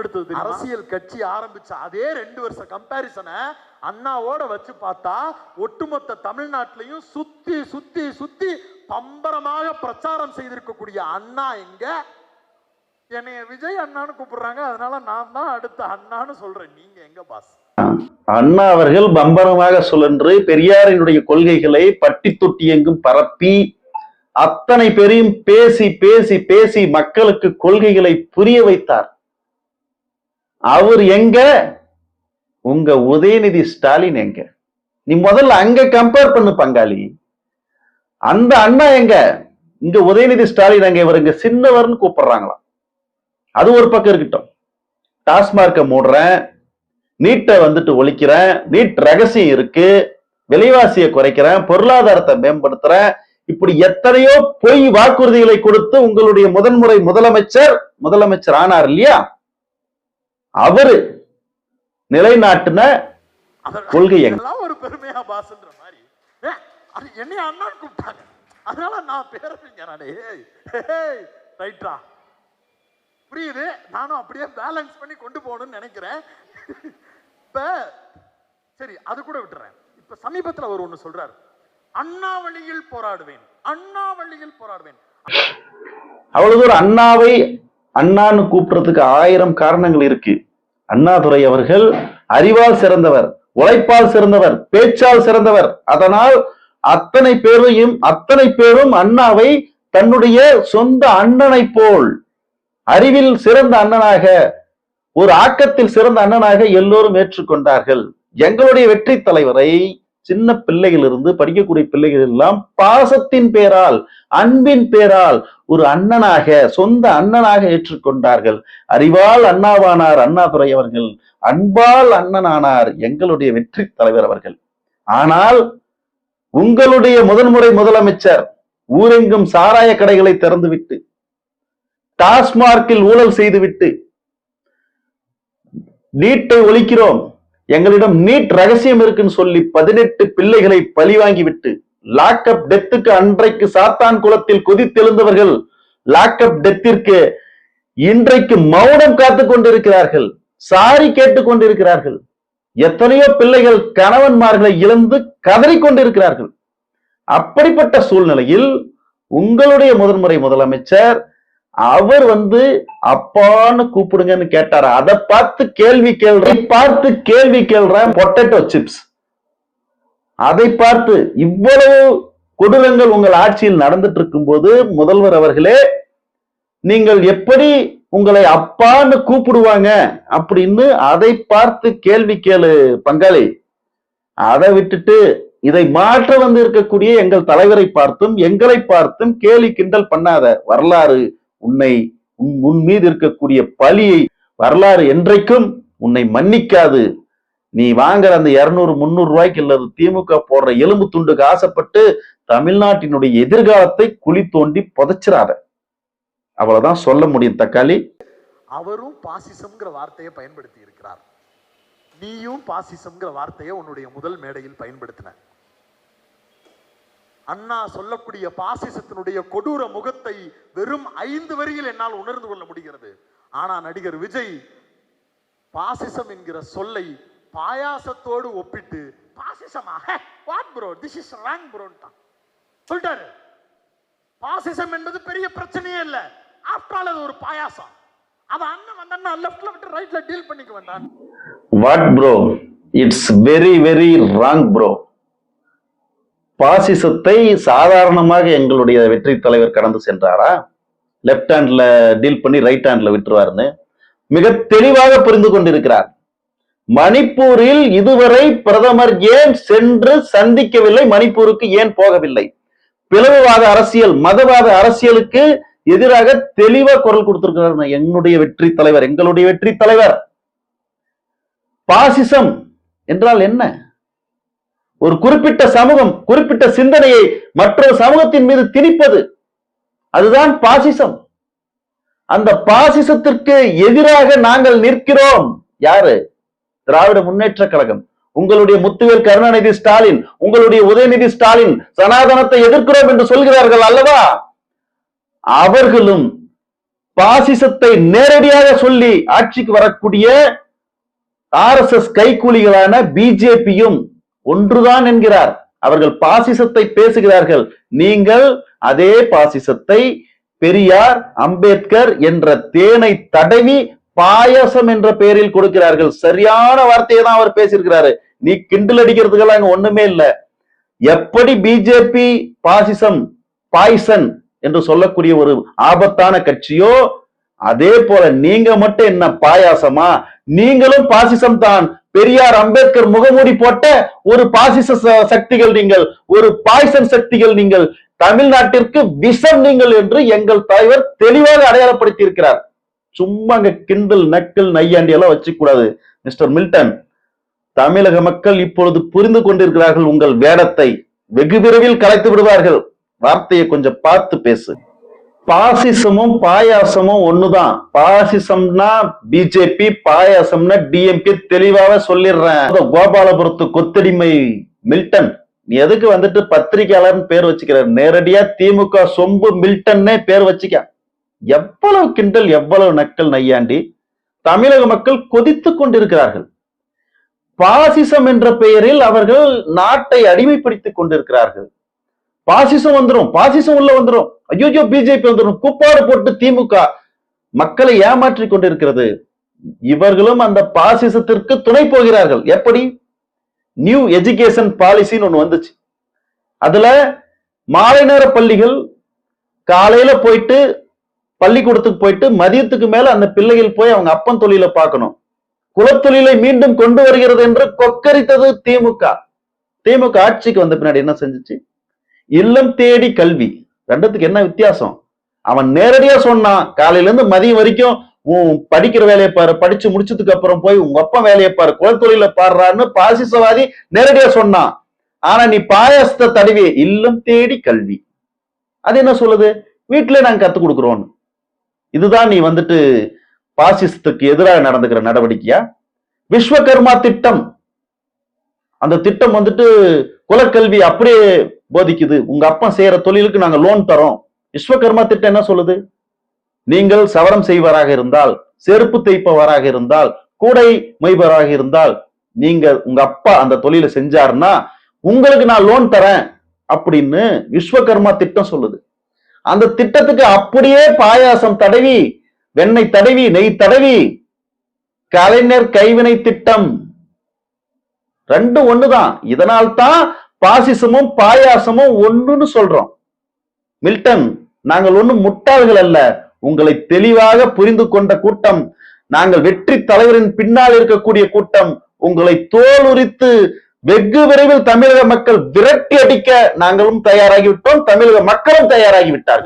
முன்னெடுத்தது? அரசியல் கட்சி ஆரம்பிச்ச அதே ரெண்டு வருஷ கம்பாரிசனை அண்ணாவோட வச்சு பார்த்தா ஒட்டுமொத்த தமிழ்நாட்டிலையும் சுத்தி சுத்தி சுத்தி பம்பரமாக பிரச்சாரம் செய்திருக்கக்கூடிய அண்ணா எங்க? என்னைய விஜய் அண்ணான்னு கூப்பிடுறாங்க. அதனால நான் தான் அடுத்த அண்ணான்னு சொல்றேன். நீங்க எங்க பாஸ் அண்ணா அவர்கள் பம்பரமாக சுழன்று பெரியாரினுடைய கொள்கைகளை பட்டி தொட்டி எங்கும் பரப்பி அத்தனை பேரையும் பேசி பேசி பேசி மக்களுக்கு கொள்கைகளை புரிய வைத்தார். அவர் எங்க? உங்க உதயநிதி ஸ்டாலின் எங்க? நீ முதல்ல அங்க கம்பேர் பண்ணு பங்காளி. அந்த அண்ணா எங்க? இங்க உதயநிதி ஸ்டாலின் அங்க இவர் இங்க சின்னவர்னு கூப்பிடுறாங்களாம். அது ஒரு பக்கம் இருக்கட்டும். டாஸ்மார்க்கை மூடுறேன். நீட்டை வந்துட்டு ஒழிக்கிறேன். நீட் ரகசியம் இருக்கு. விலைவாசியை குறைக்கிறேன். பொருளாதாரத்தை மேம்படுத்துறேன். இப்படி எத்தனையோ பொய் வாக்குறுதிகளை கொடுத்து உங்களுடைய முதன்முறை முதலமைச்சர் முதலமைச்சர் ஆனார் இல்லையா? அவரு நிலைநாட்டின கொள்கை ஒரு பெருமையா பாஸ்ன்ற மாதிரி. அது என்னைய அண்ணான்னு கூப்பிட்டாங்க. அதனால நான் பேரறிஞர் நானே. ரைட்ரா புரியுது? நானும் அப்படியே பேலன்ஸ் பண்ணி கொண்டு போகணும்னு நினைக்கிறேன். இப்ப சரி அது கூட விட்டுறேன். இப்ப சமீபத்துல அவர் ஒண்ணு சொல்றாரு. அண்ணா வழியில் போராடுவேன். அண்ணா வழியில் போராடுவேன். அவ்வளவு தூரம் அண்ணாவை அண்ணான்னு கூப்பிடுறதுக்கு ஆயிரம் காரணங்கள் இருக்கு. அண்ணாதுரை அவர்கள் அறிவால் சிறந்தவர் உழைப்பால் சிறந்தவர் பேச்சால் சிறந்தவர். அதனால் அத்தனை பேரையும் அத்தனை பேரும் அண்ணாவை தன்னுடைய சொந்த அண்ணனை போல் அறிவில் சிறந்த அண்ணனாக ஒரு ஆக்கத்தில் சிறந்த அண்ணனாக எல்லோரும் ஏற்றுக்கொண்டார்கள். எங்களுடைய வெற்றி தலைவரை சின்ன பிள்ளைகளிலிருந்து படிக்கக்கூடிய பிள்ளைகள் எல்லாம் பாசத்தின் பேரால் அன்பின் பேரால் ஒரு அண்ணனாக சொந்த அண்ணனாக ஏற்றுக்கொண்டார்கள். அறிவால் அண்ணாவானார் அண்ணாதுரை அவர்கள் அன்பால் அண்ணனானார் எங்களுடைய வெற்றி தலைவர் அவர்கள். ஆனால் உங்களுடைய முதன்முறை முதலமைச்சர் ஊரெங்கும் சாராய கடைகளை திறந்துவிட்டு டாஸ்மார்க்கில் ஊழல் செய்துவிட்டு நீட்டை ஒழிக்கிறோம். எங்களிடம் நீட் ரகசியம் இருக்குன்னு சொல்லி பதினெட்டு பிள்ளைகளை பழி வாங்கிவிட்டு லாக்அப் டெத்துக்கு அன்றைக்கு சாத்தான் குளத்தில் கொதித்தெழுந்தவர்கள் லாக்அப் டெத்திற்கு இன்றைக்கு மௌனம் காத்து கொண்டிருக்கிறார்கள் சாரி கேட்டுக் கொண்டிருக்கிறார்கள். எத்தனையோ பிள்ளைகள் கணவன்மார்களை இழந்து கதறிக்கொண்டிருக்கிறார்கள் அப்படிப்பட்ட சூழ்நிலையில் உங்களுடைய முதன்முறை முதலமைச்சர் அவர் வந்து அப்பான்னு கூப்பிடுங்கன்னு கேட்டாரு? அதை பார்த்து கேள்வி கேள்றேன். பார்த்து கேள்வி கேள்றேன். பொட்டேட்டோ சிப்ஸ் அதை பார்த்து இவ்வளவு கொடூரங்கள் உங்கள் ஆட்சியில் நடந்துட்டு இருக்கும்போது முதல்வர் அவர்களே நீங்கள் எப்படி உங்களை அப்பான்னு கூப்பிடுவாங்க அப்படின்னு அதை பார்த்து கேள்வி கேளு பங்காளி. அதை விட்டுட்டு இதை மாற்ற வந்து இருக்கக்கூடிய எங்கள் தலைவரை பார்த்தும் எங்களை பார்த்தும் கேலி கிண்டல் பண்ணாத வரலாறு உன்னை உன் உன் மீது இருக்கக்கூடிய பழியை வரலாறு என்றைக்கும் உன்னை மன்னிக்காது. நீ வாங்குற அந்த இருநூறு முந்நூறு ரூபாய்க்கு இல்லது திமுக போடுற எலும்பு துண்டுக்கு ஆசைப்பட்டு தமிழ்நாட்டினுடைய எதிர்காலத்தை குழி தோண்டி புதைச்சிடாத அவ்வளவுதான் சொல்ல முடியும் தக்காளி. அவரும் பாசிசம்ங்கிற வார்த்தையை பயன்படுத்தி இருக்கிறார். நீயும் பாசிசம்ங்கிற வார்த்தையை உன்னுடைய முதல் மேடையில் பயன்படுத்தின. அண்ணா சொல்லக்கூடிய பாசிசத்தினுடைய கொடூர முகத்தை வெறும் ஐந்து வரியில் என்னால் உணர்ந்து கொள்ள முடிகிறது. ஆனா நடிகர் விஜய் பாசிசம் என்கிற சொல்லை பாயாசத்தோடு ஒப்பிட்டு பாசிசமாக what bro this is wrong ப்ரோன்ட்டான் சொல்லிட்டாரு. பாசிசம் என்பது பெரிய பிரச்சனையே இல்ல. ஆஃப்டர் ஆல் அது ஒரு பாயாசம். அவ அண்ணன் வந்தா லெஃப்ட்ல விட்டு ரைட்ல டீல் பண்ணிக்க வந்தான். What bro it's very very wrong bro பாசிசத்தை சாதாரணமாக எங்களுடைய வெற்றி தலைவர் கடந்து சென்றாரா? லெப்ட் ஹேண்ட்ல டீல் பண்ணி ரைட் ஹேண்ட்ல விட்டுருவாருன்னு மிக தெளிவாக புரிந்து கொண்டிருக்கிறார். மணிப்பூரில் இதுவரை பிரதமர் ஏன் சென்று சந்திக்கவில்லை? மணிப்பூருக்கு ஏன் போகவில்லை? பிளவுவாத அரசியல் மதவாத அரசியலுக்கு எதிராக தெளிவா குரல் கொடுத்திருக்கிறார் என்னுடைய வெற்றி தலைவர் எங்களுடைய வெற்றி தலைவர். பாசிசம் என்றால் என்ன? ஒரு குறிப்பிட்ட சமூகம் குறிப்பிட்ட சிந்தனையை மற்றொரு சமூகத்தின் மீது திணிப்பது அதுதான் பாசிசம். அந்த பாசிசத்திற்கு எதிராக நாங்கள் நிற்கிறோம். யாரு? திராவிட முன்னேற்ற கழகம். உங்களுடைய முத்துவேல் கருணாநிதி ஸ்டாலின் உங்களுடைய உதயநிதி ஸ்டாலின் சனாதனத்தை எதிர்க்கிறோம் என்று சொல்கிறார்கள் அல்லவா? அவர்களும் பாசிசத்தை நேரடியாக சொல்லி ஆட்சிக்கு வரக்கூடிய ஆர் எஸ் எஸ் கைக்கூலிகளான பிஜேபியும் ஒன்றுதான் என்கிறார். அவர்கள் பாசிசத்தை பேசுகிறார்கள். நீங்கள் அதே பாசிசத்தை பெரியார் அம்பேத்கர் என்ற தேனை தடவி பாயசம் என்ற பெயரில் கொடுக்கிறார்கள். சரியான வார்த்தையை தான் அவர் பேசியிருக்கிறாரு. நீ கிண்டல் அடிக்கிறதுக்கெல்லாம் இங்க ஒண்ணுமே இல்ல. எப்படி பிஜேபி பாசிசம் பாய்சன் என்று சொல்லக்கூடிய ஒரு ஆபத்தான கட்சியோ அதே போல நீங்க மட்டும் என்ன பாயாசமா நீங்களும் பாசிசம் தான். பெரியார் அம்பேத்கர் முகமூடி போட்ட ஒரு பாசிச ச- சக்திகள் நீங்கள் ஒரு பாய்சன் சக்திகள் நீங்கள். தமிழ்நாட்டிற்கு விஷம் நீங்கள் என்று எங்கள் தலைவர் தெளிவாக அடையாளப்படுத்தி இருக்கிறார் சும்மா அங்க கிண்டல் நக்கல் நையாண்டி எல்லாம் வச்சுக்கூடாது மிஸ்டர் மில்டன். தமிழக மக்கள் இப்பொழுது புரிந்து கொண்டிருக்கிறார்கள் உங்கள் வேடத்தை. வெகு விரைவில் கலைத்து விடுவார்கள். வார்த்தையை கொஞ்சம் பார்த்து பேசு. பாசிசமும் பாயாசமும் ஒண்ணுதான். பாசிசம்னா பிஜேபி பாயாசம்னா டிஎம்கே தெளிவாக சொல்லிடுறேன். கோபாலபுரத்து கொத்தடிமை மில்டன். நீ எதுக்கு வந்துட்டு பத்திரிகையாளர்னு பேர் வச்சுக்கிற? நேரடியா திமுக சொம்பு மில்டன்னே பேர் வச்சுக்க. எவ்வளவு கிண்டல் எவ்வளவு நக்கல் நையாண்டி. தமிழக மக்கள் கொதித்து கொண்டிருக்கிறார்கள். பாசிசம் என்ற பெயரில் அவர்கள் நாட்டை அடிமைப்படுத்திக் கொண்டிருக்கிறார்கள். பாசிசம் வந்துடும் பாசிசம் உள்ள வந்துடும் ஐயோ பிஜேபி வந்துடும் குப்பாடு போட்டு திமுக. மக்களை ஏமாற்றி கொண்டிருக்கிறது. இவர்களும் அந்த பாசிசத்திற்கு துணை போகிறார்கள். எப்படி? நியூ எஜுகேஷன் பாலிசின்னு ஒண்ணு வந்துச்சு. அதுல மாலை நேர பள்ளிகள் காலையில போயிட்டு பள்ளிக்கூடத்துக்கு போயிட்டு மதியத்துக்கு மேல அந்த பிள்ளைகள் போய் அவங்க அப்பன் தொழிலை பார்க்கணும். குலத்தொழிலை மீண்டும் கொண்டு வருகிறது என்று கொக்கரித்தது திமுக. திமுக ஆட்சிக்கு வந்த பின்னாடி என்ன செஞ்சுச்சு? இல்லம் தேடி கல்வி. ரெண்டுத்துக்கு என்ன வித்தியாசம்? அவன் நேரடியா சொன்னான் காலையில இருந்து மதியம் வரைக்கும் உன் படிக்கிற வேலையை பாரு படிச்சு முடிச்சதுக்கு அப்புறம் போய் உங்க அப்பா வேலையை பாரு குலத்தொழில பாடுறான்னு பாசிசவாதி நேரடியா சொன்னான். ஆனா நீ பாயசத்தை தடவி இல்லம் தேடி கல்வி. அது என்ன சொல்லுது? வீட்டிலே நாங்க கத்து கொடுக்குறோம் இதுதான் நீ வந்துட்டு பாசிசத்துக்கு எதிராக நடந்துக்கிற நடவடிக்கையா? விஸ்வகர்மா திட்டம். அந்த திட்டம் வந்துட்டு குலக்கல்வி அப்படியே போதிக்குது. உங்க அப்பா செய்யற தொழிலுக்கு நாங்க லோன் தரோம். விஸ்வகர்மா திட்டம் என்ன சொல்லுது? நீங்கள் சவரம் செய்வராக இருந்தால் செருப்பு தைப்பவராக இருந்தால் கூடை மொய்பவராக இருந்தால் நீங்க உங்க அப்பா அந்த தொழிலை செஞ்சாருன்னா உங்களுக்கு நான் லோன் தரேன் அப்படின்னு விஸ்வகர்மா திட்டம் சொல்லுது. அந்த திட்டத்துக்கு அப்படியே பாயாசம் தடவி வெண்ணெய் தடவி நெய் தடவி கலைஞர் கைவினை திட்டம் ரெண்டும் ஒண்ணுதான். இதனால் தான் பாசிசமும் பாயாசமும் ஒன்றுன்னு சொல்றோம். மில்டன் நாங்கள் ஒன்றும் முட்டாள்கள் அல்ல. உங்களை தெளிவாக புரிந்து கொண்ட கூட்டம் நாங்கள் வெற்றி தலைவரின் பின்னால் இருக்கக்கூடிய கூட்டம் உங்களை தோல் உரித்து வெகு விரைவில் தமிழக மக்கள் விரட்டி அடிக்க நாங்களும் தயாராகிவிட்டோம் தமிழக மக்களும் தயாராகிவிட்டார்கள்.